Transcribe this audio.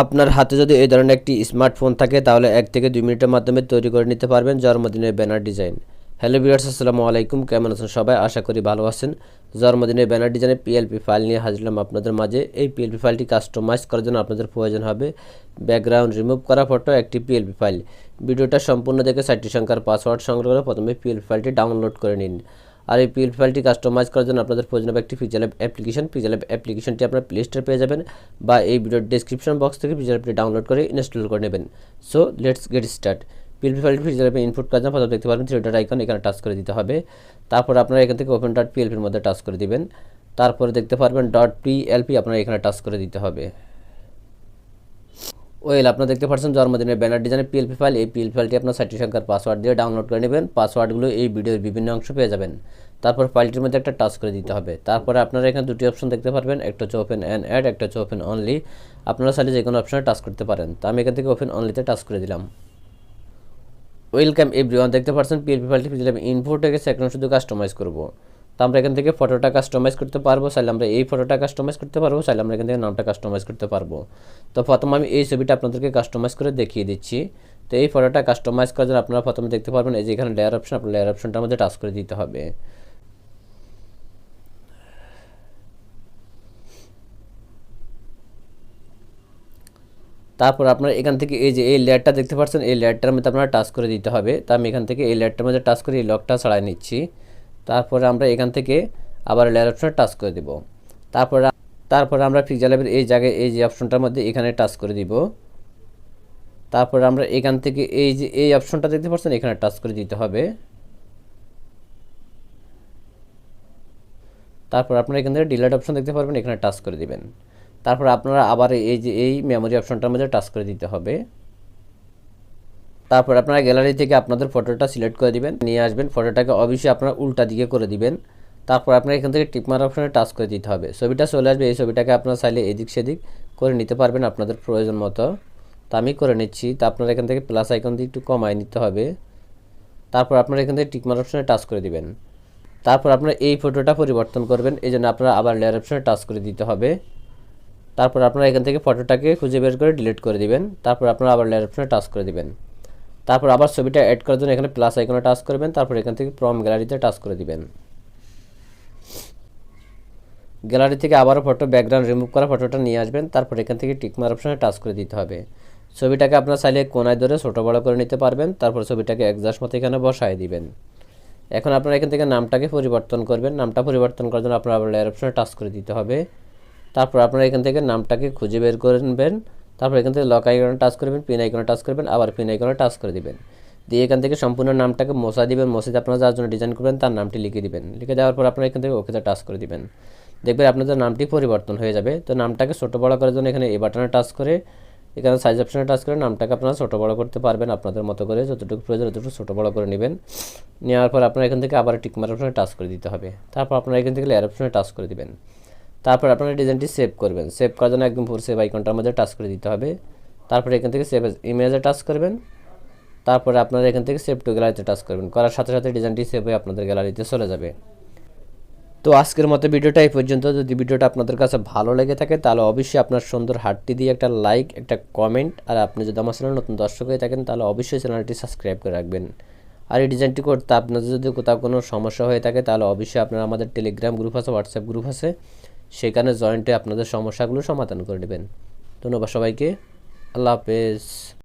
আপনার হাতে যদি এই ধরনের একটি স্মার্টফোন থাকে, তাহলে এক থেকে দুই মিনিটের মাধ্যমে তৈরি করে নিতে পারবেন জন্মদিনের ব্যানার ডিজাইন। হ্যালো বিয়ার্স আসসালামু আলাইকুম। কেমন আছেন সবাই? আশা করি ভালো আছেন। জন্মদিনের ব্যানার ডিজাইনের পিএলপি ফাইল নিয়ে হাজিরলাম আপনাদের মাঝে। এই পিএলপি ফাইলটি কাস্টমাইজ করার জন্য আপনাদের প্রয়োজন হবে ব্যাকগ্রাউন্ড রিমুভ করা ফটো একটি পিএলপি ফাইল ভিডিওটা সম্পূর্ণ দেখে সাইটটি সংখ্যার পাসওয়ার্ড সংগ্রহ করে প্রথমে পিএলপি ফাইলটি ডাউনলোড করে নিন। আর এই পিএল ফাইলটি কাস্টমাইজ করার জন্য আপনাদের প্রয়োজন হবে একটি পিজেল অ্যাপ্লিকেশন পিজেল অ্যাপ্লিকেশনটি আপনার প্লে স্টোরে পেয়ে যাবেন বা এই ভিডিওর ডিসক্রিপশন বক্স থেকে পিজেল অ্যাপটি ডাউনলোড করে ইনস্টল করে নেবেন। So let's get start PL ফাইলটি পিজেল অ্যাপে ইনপুট জন্য প্রথমে দেখতে পারবেন থ্রি ডট আইকন এখানে টাচ করে দিতে হবে। তারপর আপনারা এখান থেকে ওপেন ডট পিএলপির মধ্যে টাচ করে দিবেন। তারপরে দেখতে পারবেন ডট পিএলপি আপনারা এখানে টাচ করে দিতে হবে। ওয়েল, আপনারা দেখতে পাচ্ছেন জন্মদিনের ব্যানার ডিজাইনের পিএলপি ফাইল এই পিএলপি ফাইলটি আপনার সাইটটি সংখ্যার পাসওয়ার্ড দিয়ে ডাউনলোড করে নেবেন। পাসওয়ার্ডগুলো এই ভিডিওর বিভিন্ন অংশ পেয়ে যাবেন। তারপর ফাইলটির মধ্যে একটা টাচ করে দিতে হবে। তারপরে আপনারা এখানে দুটি অপশন দেখতে পারবেন। একটা হচ্ছে ওপেন অ্যান্ড অ্যাড একটা হচ্ছে ওপেন অনলি আপনারা চাইলে যে কোনো অপশনে টাচ করতে পারেন। তো আমি এখান থেকে ওপেন অনলিতে টাচ করে দিলাম। ওয়েলকাম এভরিওয়ান দেখতে পাচ্ছেন পিএলপি ফাইলটি দিলাম ইনপুট হয়ে গেছে, এখন শুধু কাস্টমাইজ করব। আমরা এখান থেকে ফটোটা কাস্টমাইজ করতে পারব, চাইলে আমরা এই ফটোটা কাস্টমাইজ করতে পারব, চাইলে আমরা এখান থেকে নামটা কাস্টমাইজ করতে পারব। তো প্রথম আমি এই ছবিটা আপনাদেরকে কাস্টমাইজ করে দেখিয়ে দিচ্ছি। তো এই ফটোটা কাস্টমাইজ করার জন্য আপনারা প্রথমে দেখতে পারবেন, এই যে এখানে লেয়ার অপশন আপনার লেয়ার অপশনটার মধ্যে টাচ করে দিতে হবে। তারপর আপনার এখান থেকে এই যে এই লেয়ারটা দেখতে পাচ্ছেন, এই লেয়ারটার মধ্যে আপনারা টাচ করে দিতে হবে। তা আমি এখান থেকে এই লেয়ারটার মধ্যে টাচ করে এই লকটা ছাড়াই নিচ্ছি। তারপরে আমরা এখান থেকে আবার লেয়ার অপশনে টাচ করে দিব। তারপরে তারপরে আমরা পিকজালের এই জায়গায় এই যে অপশনটার মধ্যে এখানে টাচ করে দিব। তারপরে আমরা এখান থেকে এই যে, এই অপশনটা দেখতে পাচ্ছেন, এখানে টাচ করে দিতে হবে। তারপর আপনারা এখান থেকে ডিলেট অপশন দেখতে পারবেন, এখানে টাচ করে দিবেন। তারপর আপনারা আবার এই যে, এই মেমোরি অপশনটার মধ্যে টাচ করে দিতে হবে। তারপর আপনারা গ্যালারি থেকে আপনাদের ফটোটা সিলেক্ট করে দিবেন, নিয়ে আসবেন ফটোটাকে অবশ্যই আপনারা উল্টা দিকে করে দিবেন। তারপর আপনারা এখান থেকে টিকমার অপশনে টাচ করে দিতে হবে। ছবিটা চলে আসবে, এই ছবিটাকে আপনারা চাইলে এদিক সেদিক করে নিতে পারবেন আপনাদের প্রয়োজন মতো। তা আমি করে নিচ্ছি। তা আপনারা এখান থেকে প্লাস আইকন দিয়ে একটু কমায় নিতে হবে। তারপর আপনারা এখান থেকে টিকমার অপশনে টাচ করে দিবেন। তারপর আপনারা এই ফটোটা পরিবর্তন করবেন। এই জন্য আপনারা আবার লেয়ার অপশনে টাচ করে দিতে হবে। তারপর আপনারা এখান থেকে ফটোটাকে খুঁজে বের করে ডিলিট করে দিবেন। তারপর আপনারা আবার লেয়ার অপশনে টাচ করে দিবেন। তারপর আবার ছবিটা অ্যাড করার জন্য এখানে প্লাস আইকনে টাচ করবেন, তারপর এখান থেকে প্রম গ্যালারিতে টাচ করে দিবেন। গ্যালারি থেকে আবারও ফটো ব্যাকগ্রাউন্ড রিমুভ করা ফটোটা নিয়ে আসবেন, তারপর এখান থেকে টিকমার অপশনে টাচ করে দিতে হবে। ছবিটাকে আপনার চাইলে কোনায় ধরে ছোটো বড়ো করে নিতে পারবেন, তারপর ছবিটাকে একজাস্ট মতো এখানে বসায় দিবেন। এখন আপনারা এখান থেকে নামটাকে পরিবর্তন করবেন, নামটা পরিবর্তন করার জন্য আপনার আবার লেয়ার অপশনে টাচ করে দিতে হবে। তারপর আপনারা এখান থেকে নামটাকে খুঁজে বের করে নেবেন। তারপর এখান থেকে লক আইকনে টাচ করবেন পিন আইকনে টাচ করবেন আবার পিন আইকনে টাচ করে দিবেন। দিয়ে এখান থেকে সম্পূর্ণ নামটাকে মশা দিবেন, মশাতে আপনারা যার জন্য ডিজাইন করবেন তার নামটি লিখে দিবেন। লিখে দেওয়ার পর আপনারা এখান থেকে ওকেতে টাচ করে দিবেন। দেখবেন আপনাদের নামটি পরিবর্তন হয়ে যাবে। তো নামটাকে ছোটো বড়ো করার জন্য এখানে এই বাটনে টাচ করে, এখানে সাইজ অপশনে টাচ করে নামটাকে আপনারা ছোটো বড় করতে পারবেন আপনাদের মতো করে। যতটুকু প্রয়োজন ততটুকু ছোটো বড়ো করে নেবেন। নেওয়ার পর আপনারা এখান থেকে আবার টিকমার অপশনে টাচ করে দিতে হবে। তারপর আপনারা এখান থেকে লেয়ার অপশনে টাচ করে দিবেন। তারপর আপনারা ডিজাইনটি সেভ করবেন। সেভ করার জন্য একদম পুরো সেভ আইকনটার মধ্যে টাচ করে দিতে হবে। তারপরে এখান থেকে সেভ ইমেজে টাচ করবেন। তারপরে আপনারা এখান থেকে সেভ টু গ্যালারিতে টাচ করবেন। করার সাথে সাথে ডিজাইনটি সেভ হয়ে আপনাদের গ্যালারিতে চলে যাবে। তো আজকের মতো ভিডিওটা এই পর্যন্ত। যদি ভিডিওটা আপনাদের কাছে ভালো লেগে থাকে, তাহলে অবশ্যই আপনার সুন্দর হাতটি দিয়ে একটা লাইক একটা কমেন্ট আর আপনি যদি আমার চ্যানেল নতুন দর্শক হয়ে থাকেন, তাহলে অবশ্যই চ্যানেলটি সাবস্ক্রাইব করে রাখবেন। আর এই ডিজাইনটি করতে আপনাদের যদি কোথাও কোনো সমস্যা হয়ে থাকে, তাহলে অবশ্যই আপনারা আমাদের টেলিগ্রাম গ্রুপ আছে হোয়াটসঅ্যাপ গ্রুপ আছে। সেখানে জয়েন্টে আপনাদের সমস্যাগুলো সমাধান করে নেবেন। ধন্যবাদ সবাইকে। আল্লাহ হাফেজ।